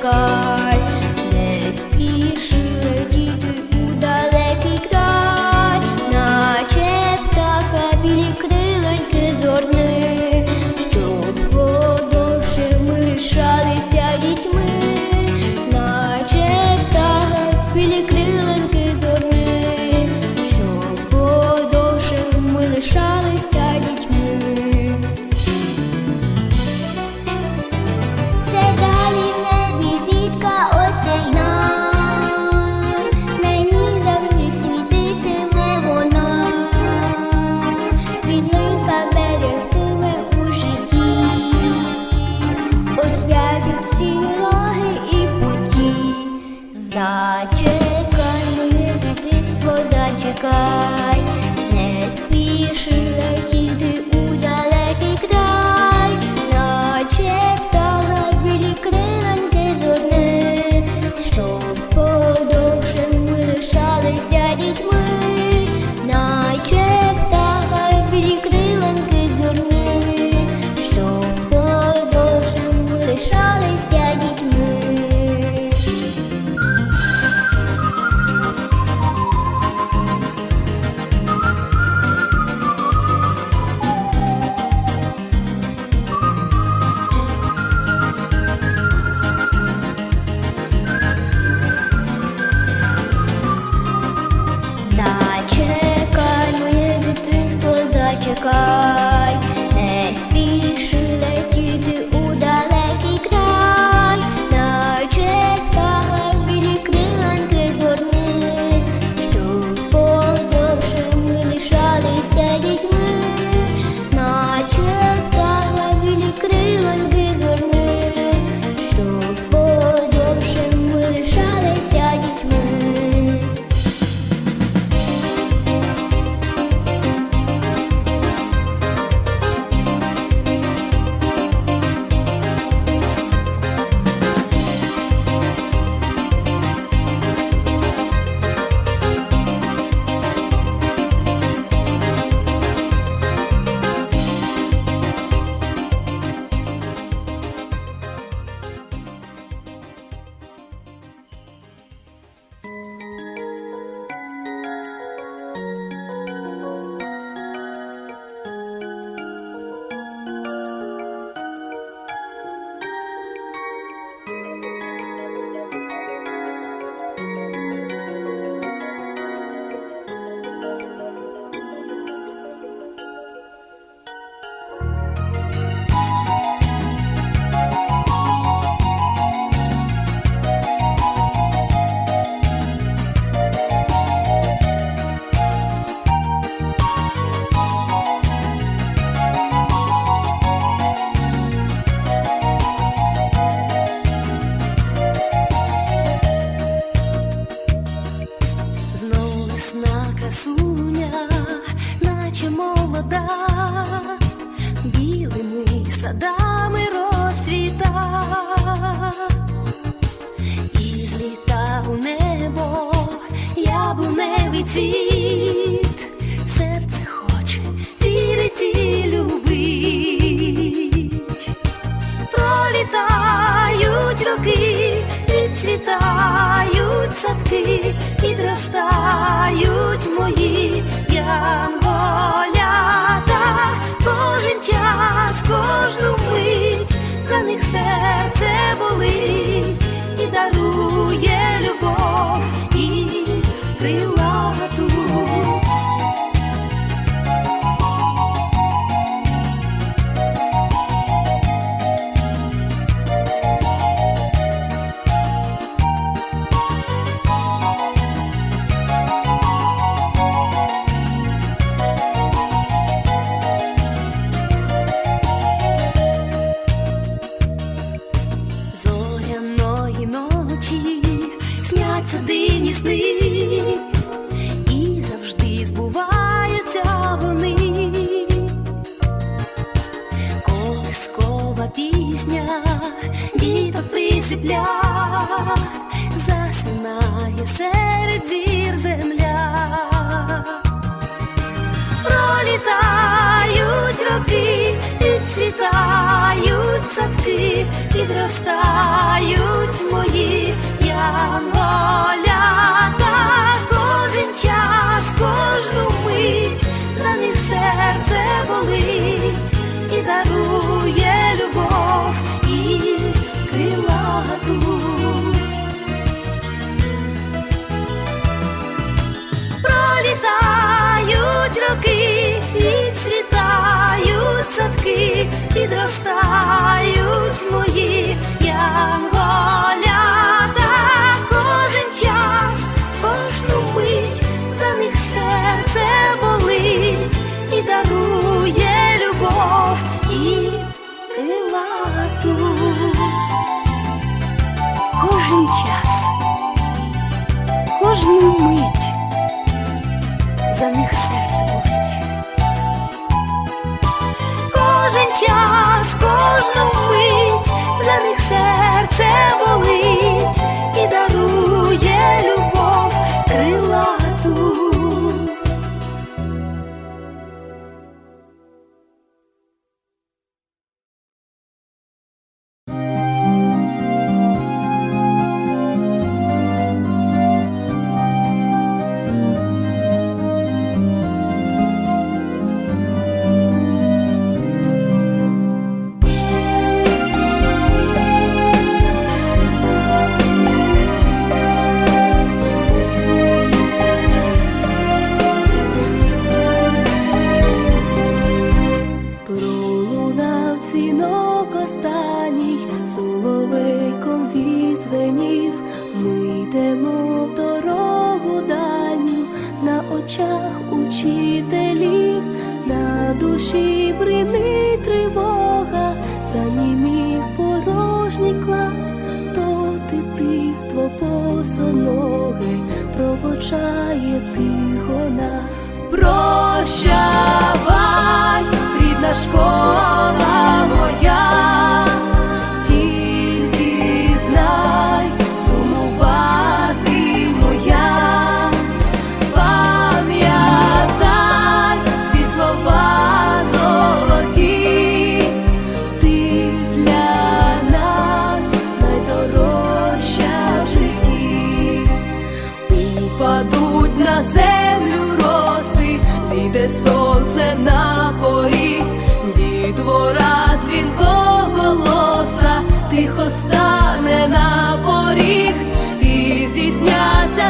God. світ, серце хоче вірить і любить, пролітають роки, відцвітають садки, підростають мої янголята, кожен час, кожну мить, за них серце болить і дарує любов. Крила. Діток присипля, засинає серед зір земля. Пролітають роки, відцвітають садки, підростають мої янголята. Кожен час, кожну мить, за серце болить і дарує любов. Пролітають роки, відцвітають садки, підростають мої янголята. Кожну мить за них серце болить. Кожен час, кожну мить, за них серце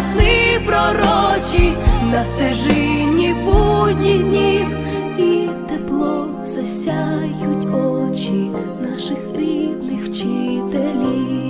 здійсняться сни пророчі на стежині будніх днів, і теплом засяють очі наших рідних вчителів.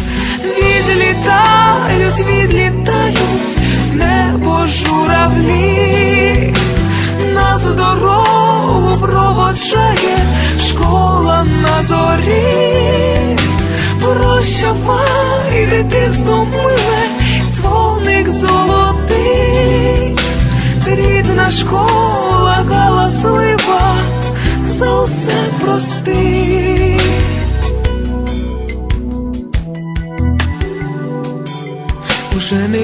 Відлітають, відлітають небо журавлі, нас в дорогу проводжає школа на зорі. Прощавай, дитинство миле, дзвоник золотий, рідна школа галаслива, за усе прости.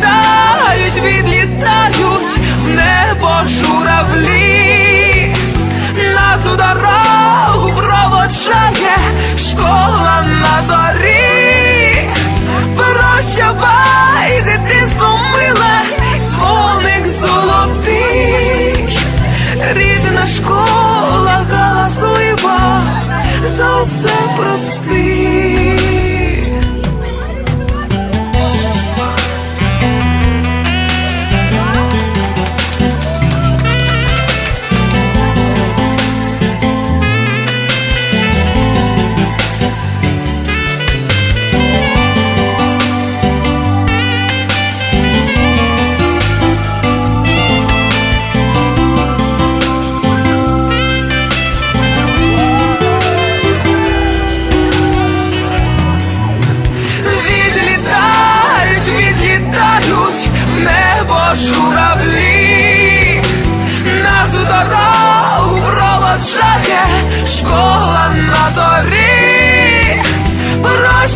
Відлітають, відлітають в небо журавлі, нас у дорогу проводжає школа на зорі. Прощавай, дитинство миле, дзвоник золотий,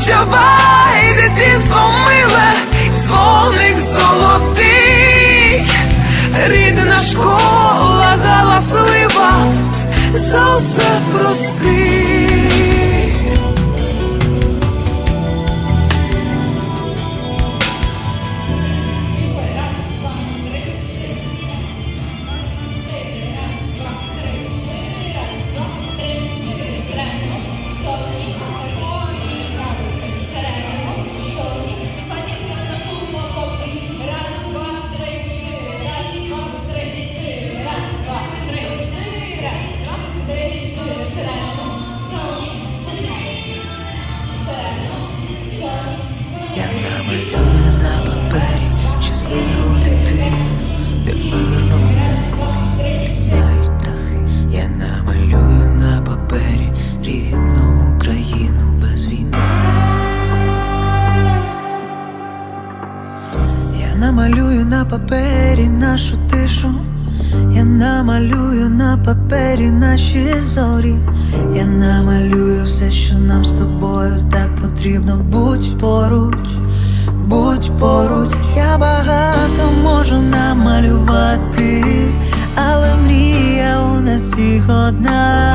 Прощавай, дитинство миле, дзвоник золотий, рідна школа галаслива, за все прости. Рідну Україну без війни. Я намалюю на папері нашу тишу. Я намалюю на папері наші зорі. Я намалюю все, що нам з тобою так потрібно. Будь поруч, будь поруч. Я багато можу намалювати, але мрія у нас всіх одна.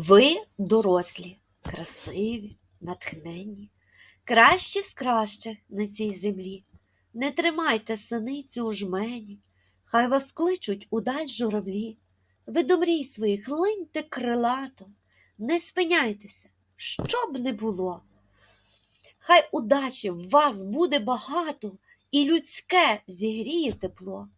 Ви дорослі, красиві, натхненні, кращі з кращих на цій землі. Не тримайте синицю у жмені, хай вас кличуть удаль журавлі. Ви до мрій своїх линьте крилато, не спиняйтеся, що б не було. Хай удачі в вас буде багато, і людське зігріє тепло.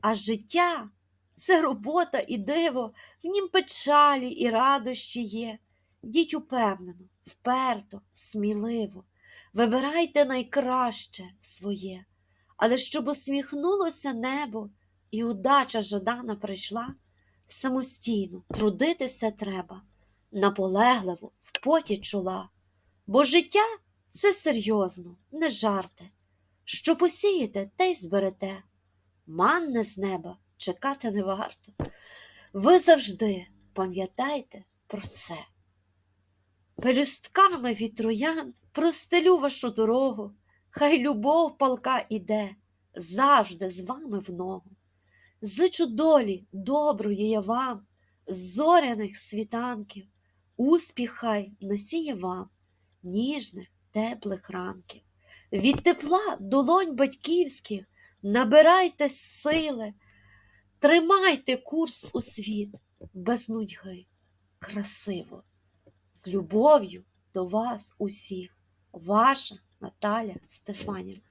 А життя це робота і диво, в нім печалі і радощі є. Діть упевнено, вперто, сміливо, вибирайте найкраще своє, але щоб усміхнулося небо і удача жадана прийшла, самостійно трудитися треба, наполегливо в поті чола. Бо життя це серйозно, не жарте. Що посієте, те й зберете. Манне з неба чекати не варто. Ви завжди пам'ятайте про це. Пелюстками від троян простелю вашу дорогу, хай любов палка іде завжди з вами в ногу. Зичу долі доброї я вам, зоряних світанків, успіх хай насіє вам, ніжних, теплих ранків. Від тепла долонь батьківських набирайте сили, тримайте курс у світ без нудьги, красиво, з любов'ю до вас усіх, ваша Наталя Стефанівна.